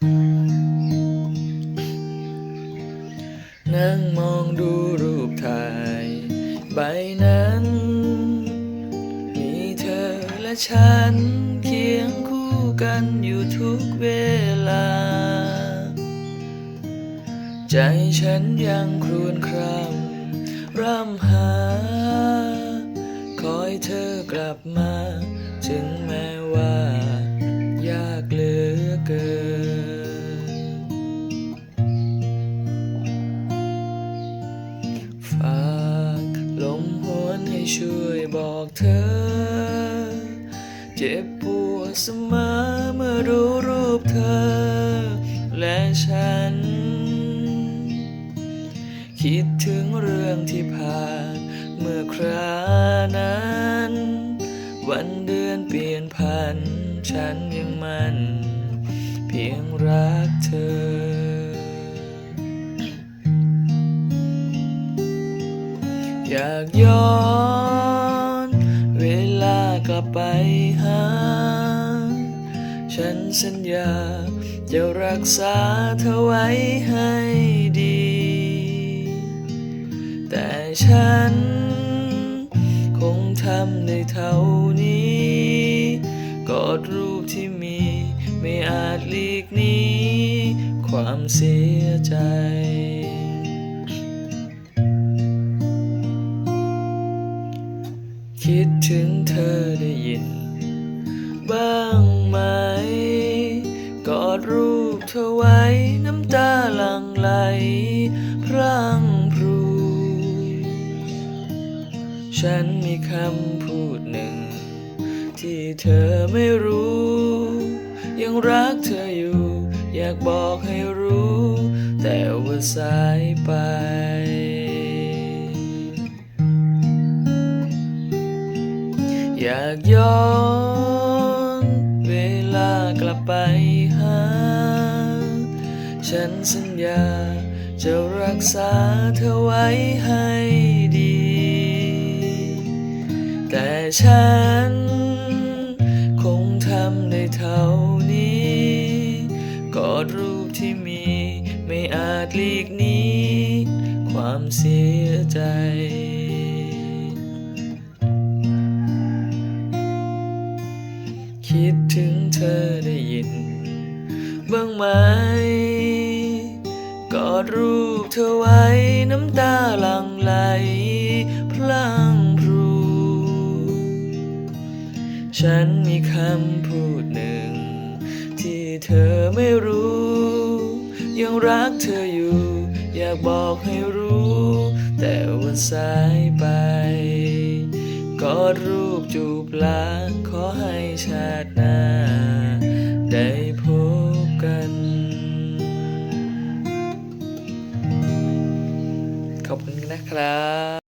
นั่งมองดูรูปถ่าย ใบนั้น มีเธอและฉัน เคียงคู่กันอยู่ทุกเวลา ใจฉันยังครวญครางร่ำหา คอยเธอกลับมา ถึงแม้ว่า ยากเหลือเกิน ช่วยบอกเธอ เจ็บปวดเสมอเมื่อดูรูปเธอ และฉัน คิดถึงเรื่องที่ผ่านเมื่อครานั้น วันเดือนเปลี่ยนพัน ฉันยังมัน เพียงรักเธอ อยากย้อน เวลากลับไปหา ฉันสัญญา จะรักษาเธอไว้ให้ดี แต่ฉัน คงทำได้เท่านี้กอดรูปที่มี ไม่อาจหลีกหนี้ ความเสียใจ ได้ยิน บ้างไหม กอดรูปเธอไว้น้ำตาหลั่งไหล พรั่งพรู ฉันมีคำพูดหนึ่ง ที่เธอไม่รู้ ยังรักเธออยู่ อยากบอกให้รู้ แต่ว่าสายไป อยากย้อนเวลากลับไปหา ฉันสัญญาจะรักษาเธอไว้ให้ดี แต่ฉันคงทำได้เท่านี้กอดรูปที่มีไม่อาจหลีกหนี้ความเสียใจ บ้างไหม กอดรูปเธอไว้น้ำตาหลั่งไหล พลังพรู ฉันมีคำพูดหนึ่ง ที่เธอไม่รู้ ยังรักเธออยู่ อยากบอกให้รู้ แต่ว่าสายไป กอดรูปจูบลาขอให้ชาติหน้า ได้พ นะครับ